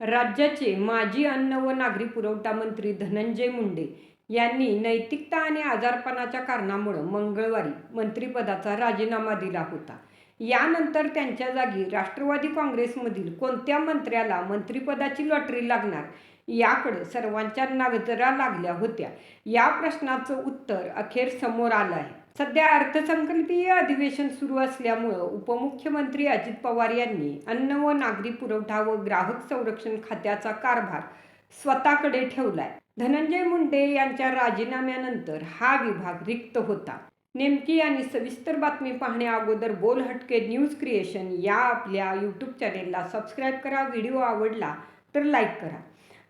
राज्याचे माजी अन्न व नागरी पुरवठा मंत्री धनंजय मुंडे यांनी नैतिकता आणि आजारपणाच्या कारणामुळं मंगळवारी मंत्रिपदाचा राजीनामा दिला होता. यानंतर त्यांच्या जागी राष्ट्रवादी काँग्रेसमधील कोणत्या मंत्र्याला मंत्रिपदाची लॉटरी लागणार याकडं सर्वांच्या नजरा लागल्या होत्या. या प्रश्नाचं उत्तर अखेर समोर आलं आहे. सध्या अर्थसंकल्पीय अधिवेशन सुरू असल्यामुळं उपमुख्यमंत्री अजित पवार यांनी अन्न व नागरी पुरवठा व ग्राहक संरक्षण खात्याचा कारभार स्वतःकडे ठेवलाय. धनंजय मुंडे यांच्या राजीनाम्यानंतर हा विभाग रिक्त होता. नेमकी आणि सविस्तर बातमी पाहण्या अगोदर बोल हटके न्यूज क्रिएशन या आपल्या यूट्यूब चॅनेलला सबस्क्राईब करा. व्हिडिओ आवडला तर लाईक करा.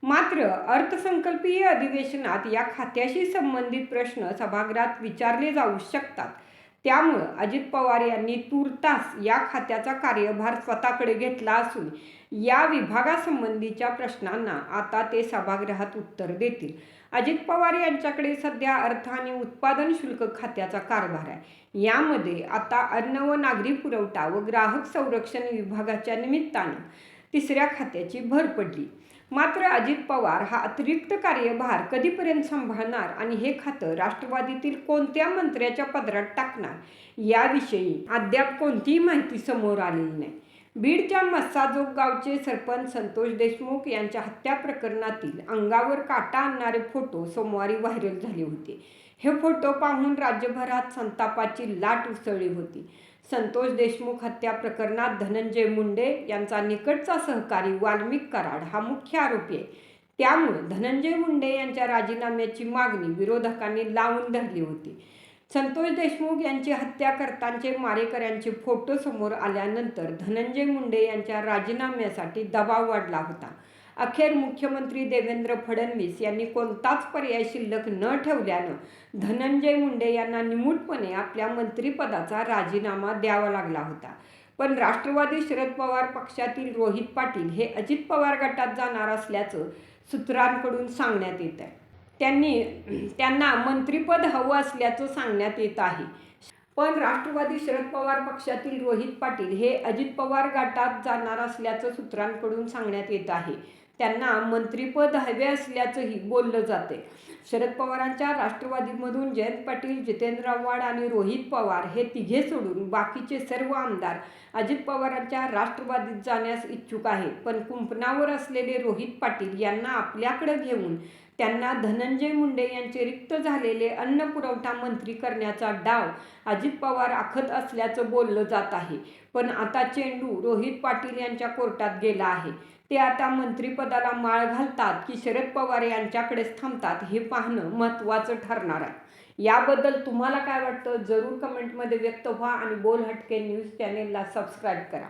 मात्र अर्थसंकल्पीय अधिवेशनात या खात्याशी संबंधित प्रश्न सभागृहात विचारले जाऊ शकतात. त्यामुळं अजित पवार यांनी तूर्तास या खात्याचा कार्यभार स्वतःकडे घेतला असून या विभागासंबंधीच्या प्रश्नांना आता ते सभागृहात उत्तर देतील. अजित पवार यांच्याकडे सध्या अर्थ आणि उत्पादन शुल्क खात्याचा कारभार आहे. यामध्ये आता अन्न व नागरी पुरवठा व ग्राहक संरक्षण विभागाच्या निमित्तानं तिसऱ्या खात्याची भर पडली. मात्र अजित पवार हा अतिरिक्त कार्यभार कधीपर्यंत सांभाळणार आणि हे खातं राष्ट्रवादीतील कोणत्या मंत्र्याच्या पदरात टाकणार याविषयी अद्याप कोणतीही माहिती समोर आलेली नाही. बीडच्या मस्साजोग गावचे सरपंच संतोष देशमुख यांच्या हत्या प्रकरणातील अंगावर काटा आणणारे फोटो सोमवारी व्हायरल झाले होते. हे फोटो पाहून राज्यभरात संतापाची लाट उसळली होती. संतोष देशमुख हत्या प्रकरणात धनंजय मुंडे यांचा निकटचा सहकारी वाल्मिक कराड हा मुख्य आरोपी आहे. त्यामुळे धनंजय मुंडे यांच्या राजीनाम्याची मागणी विरोधकांनी लावून धरली होती. संतोष देशमुख यांची हत्या करतांचे मारेकऱ्यांचे फोटो समोर आल्यानंतर धनंजय मुंडे यांच्या राजीनाम्यासाठी दबाव वाढला होता. अखेर मुख्यमंत्री देवेंद्र फडणवीस यांनी कोणताच पर्याय शिल्लक न ठेवल्यानं धनंजय मुंडे यांना निमूटपणे आपल्या मंत्रिपदाचा राजीनामा द्यावा लागला होता. पण राष्ट्रवादी शरद पवार पक्षातील रोहित पाटील हे अजित पवार गटात जाणार असल्याचं सूत्रांकडून सांगण्यात येत आहे त्यांनी त्यांना मंत्रिपद हवं असल्याचं सांगण्यात येत आहे. पण राष्ट्रवादी शरद पवार पक्षातील रोहित पाटील हे अजित पवार गटात जाणार असल्याचं सूत्रांकडून सांगण्यात येत आहे. त्यांना मंत्रीपद हवे असल्याचंही बोललं जाते. शरद पवारांच्या राष्ट्रवादीमधून जयंत पाटील जितेंद्र आव्हाड आणि रोहित पवार हे तिघे सोडून बाकीचे सर्व आमदार अजित पवारांच्या राष्ट्रवादीत जाण्यास इच्छुक आहेत पण कुंपणावर असलेले रोहित पाटील यांना आपल्याकडे घेऊन त्यांना धनंजय मुंडे यांचे रिक्त झालेले अन्न पुरवठा मंत्री करण्याचा डाव अजित पवार आखत असल्याचं बोललं जात आहे. पण आता चेंडू रोहित पाटील यांच्या कोर्टात गेला आहे. ते आता मंत्रिपदाला माळ घालतात की शरद पवार यांच्याकडेच थांबतात हे पाहणं महत्त्वाचं ठरणार आहे. याबद्दल तुम्हाला काय वाटतं? जरूर कमेंटमध्ये व्यक्त व्हा आणि बोल हटके न्यूज चॅनेलला सबस्क्राईब करा.